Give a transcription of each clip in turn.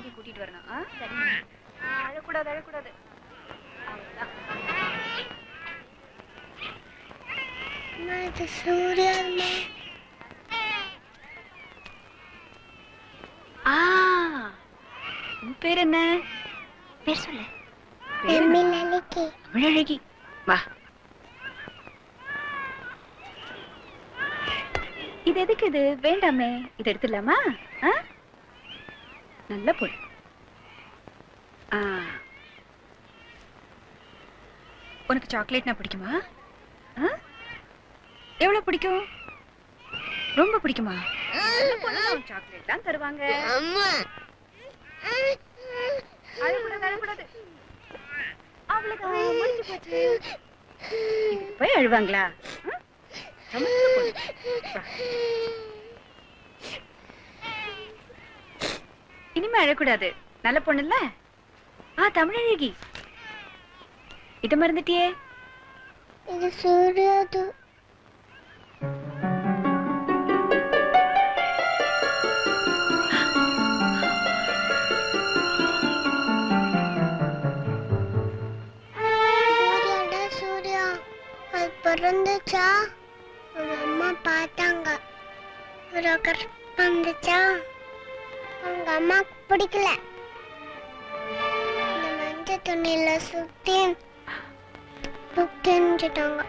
குழந்தைய கூட்டிட்டு வரணும்? ஆ, அழக்கூடாது அழக்கூடாது. பேர் என்ன? பேர் சொல்லு. தமிழழகி வா. இது எதுக்கு இது? வேண்டாமே. இது எடுத்துடலாமா? ஆ? நல்ல பொண்ணு. ஆ. உனக்கு சாக்லேட்னா பிடிக்குமா? எவ்வளவு பிடிக்கும்? ரொம்ப பிடிக்குமா? உனக்கு சாக்லேட்லாம் தருவாங்க. போய் அழுவாங்களா ஆ? சமத்து பொண்ணு. வா. இனிமே அழக்கூடாது. நல்ல பொண்ணு இல்ல ஆ தமிழழகி. இத மறந்துட்டியே? இது சூர்யாது. சூர்யா. அது பிறந்துச்சா? அவங்க அம்மா பார்த்தாங்க. ஒரு கருப்பு வந்துச்சா? உங்க அம்மாக்கு பிடிக்கல. இந்த மஞ்சள் துணியில சுத்தி புக்கிஞ்சிட்டாங்க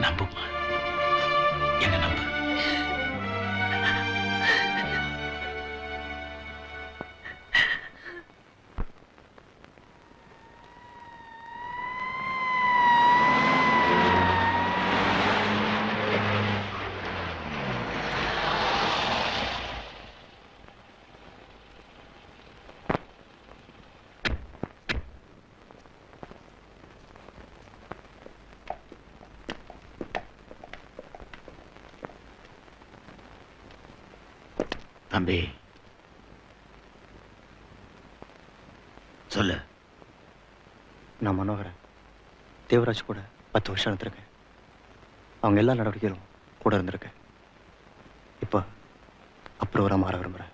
நம்புமா என்ன நம்பு? தம்பி. சொல்லு. நான் மனோகரன். தேவராஜ் கூட பத்து வருஷம் இருந்திருக்கேன். அவங்க எல்லா நடவடிக்கையிலும் கூட இருந்திருக்கேன் இப்போ அப்ரூவராக மாற விரும்புகிறேன்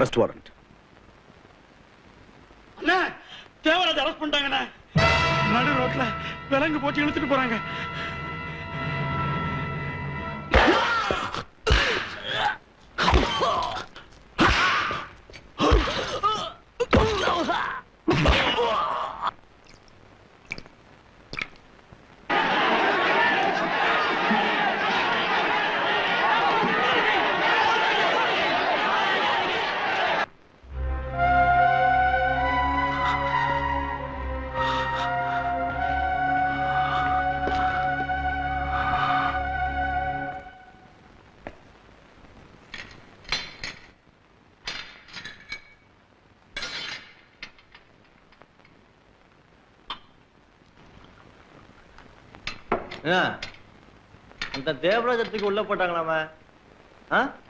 அரெஸ்ட் வாரண்ட். அண்ணா தேவராஜ் அரெஸ்ட் பண்ணிட்டாங்கண்ணா. நடு ரோட்ல விலங்கு போட்டு இழுத்துட்டு போறாங்க. அந்த தேவராஜத்துக்கு உள்ள போட்டாங்களாமா? ஆ?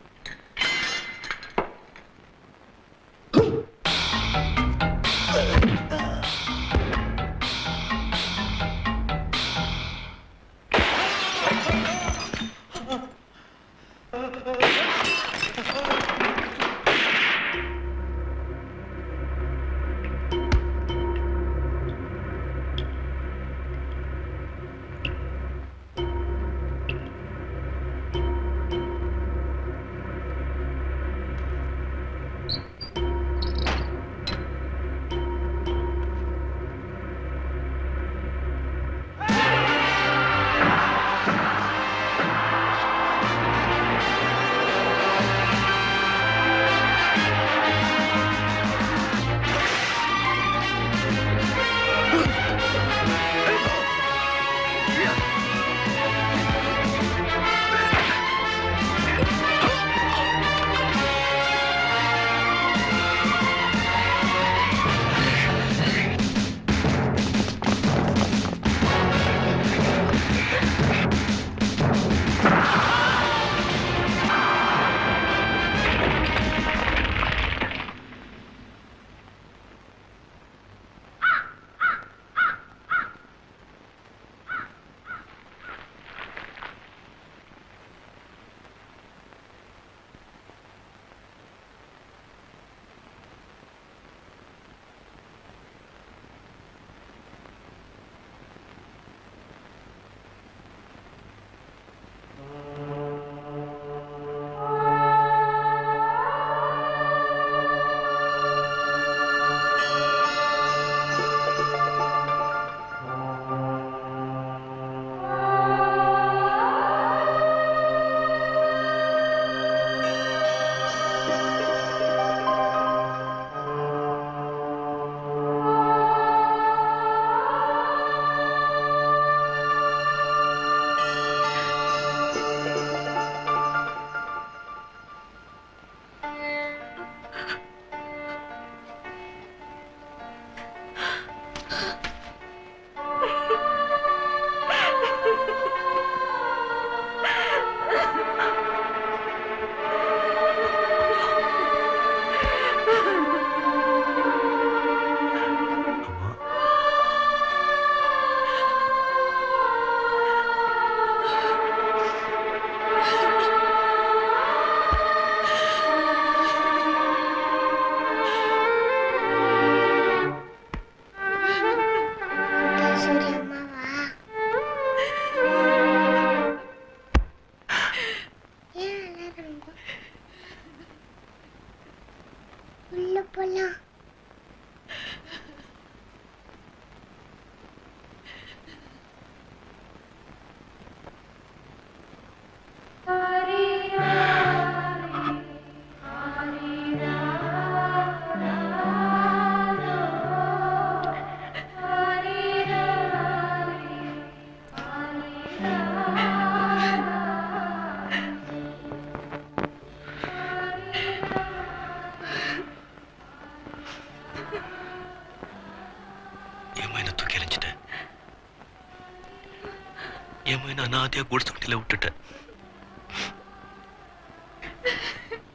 ஏமா என்ன அனாதையா குடிசை விட்டுட்டேன்.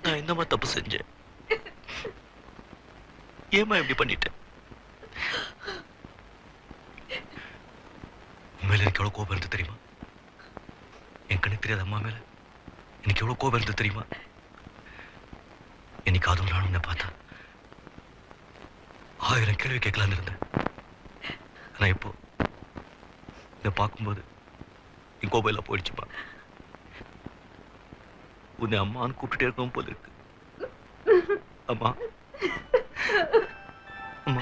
நான் என்னமா தப்பு செஞ்சேன்? ஏமா இப்படி பண்ணிட்டேன்? மேல எனக்கு எவ்வளவு கோபம் இருந்து தெரியுமா? என் கண்ணு தெரியாத அம்மா மேல எனக்கு எவ்வளவு கோபம் இருந்து தெரியுமா? இன்னைக்கு அதுவும் நானும் என்ன பார்த்தா ஆயிரம் கேள்வி கேட்கலான்னு இருந்தேன். ஆனா இப்போ இதை பார்க்கும்போது என் போயில எல்லாம் போயிடுச்சுப்பா. உன்னை அம்மான்னு கூப்பிட்டுட்டே இருக்கவும் போல இருக்கு. அம்மா. அம்மா.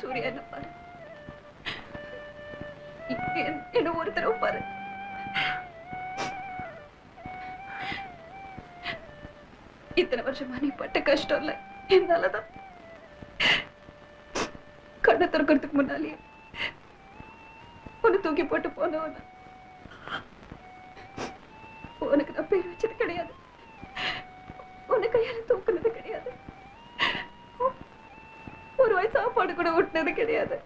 சூர்யா என்ன பாரு? என்ன ஒரு தடவை பாரு. இத்தனை வருஷமா நீ பட்ட கஷ்டம் இல்லை. என்னாலதான் கண்ணை திறக்கிறதுக்கு முன்னாலேயே உன்னை தூக்கி போட்டு போனவன. உனக்கு நான் பேர் வச்சது கிடையாது. உன்னை கையால தூக்குனது கிடையாது. ஒரு வயசு சாப்பாடு கூட ஊட்டினது கிடையாது.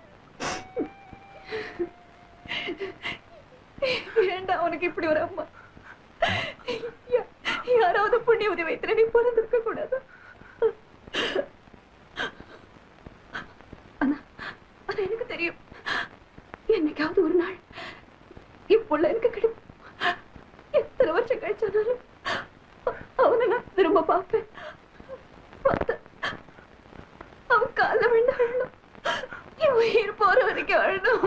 ஏண்டா உனக்கு இப்படி ஒரு அம்மா? யாராவது புண்ணிய உதவி வைத்திர நீ பிறந்திருக்க கூடாது? ஆனா எனக்கு தெரியும். என்னைக்காவது ஒரு நாள் இப்போ எனக்கு கிடைக்கும். எத்தனை வருஷம் கழிச்சானாலும் அவனை நான் திரும்ப பார்ப்பேன். அவன் கால வேண்டாம் என் உயிர் போற வரைக்கும் அழணும்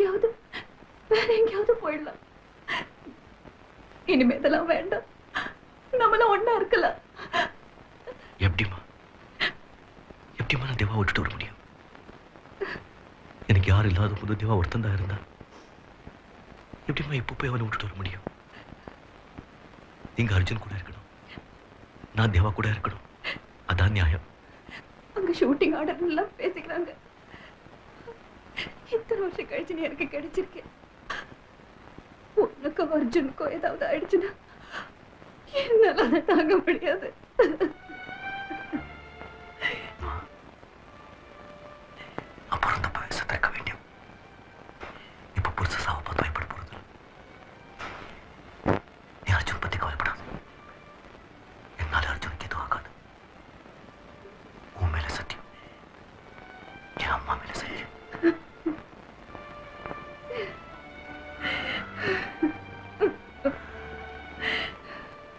எங்கேயாவது வேற எங்கேயாவது போயிடலாம். இனிமே இதெல்லாம் வேண்டாம். நம்மள ஒண்ணா இருக்கலாம் எப்படிம்மா? எப்படிம்மா நான் தேவா விட்டுட்டு வர முடியும்? எனக்கு யாரும் இல்லாத போது தேவா ஒருத்தன் தான் இருந்தா? எப்படிம்மா இப்போ போய் அவனை விட்டுட்டு வர முடியும்? நீங்க அர்ஜுன் கூட இருக்கணும். நான் தேவா கூட இருக்கணும். அதான் நியாயம். அங்க ஷூட்டிங் ஆர்டர் எல்லாம் பேசிக்கிறாங்க. இத்தனை வருஷம் கழிச்சு நீ எனக்கு கிடைச்சிருக்கேன் உனக்கும் அர்ஜுனுக்கும் ஏதாவது ஆயிடுச்சுன்னா என்னால தாங்க முடியாது.